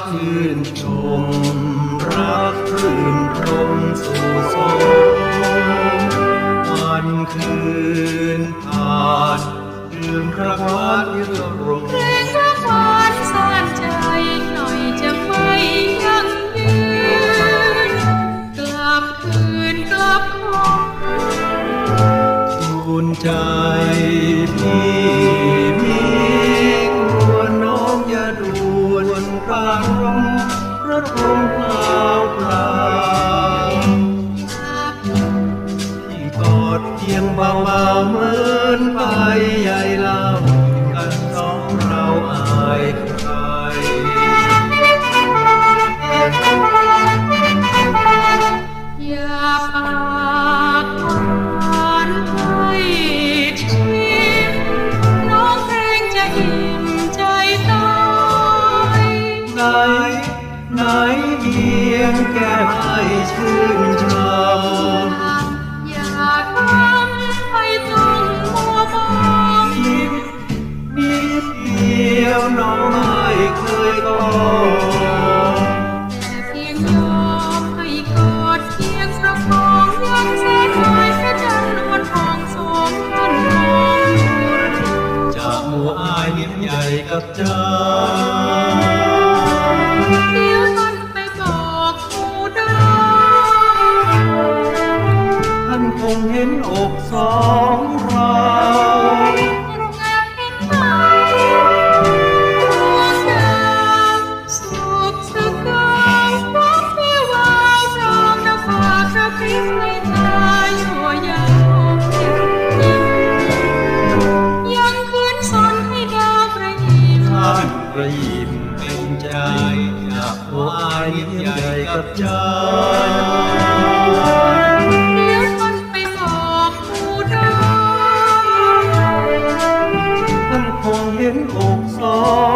ชื่นชม รักรื่นพรมสู่สมวันคืนผ่านเดือนพระพันยุรมเพลงระพรสานใจหน่อยจะไม่ยังยืนกลับคืนกลับคงทูลใจพี่ กลางลรถลมเล่าเปล่าที่กอดเพียงเบาเบาเมื่อิ้มใหญ่กับเจ้าเดี๋ยวต้นไปบอกครูได้ท่านคงเห็นอกสองเรา ใจจกหัวยิ่มใหญ่กับใจแล้วต้นไปบอกผู้ได้ท่นคงเห็นอกสอง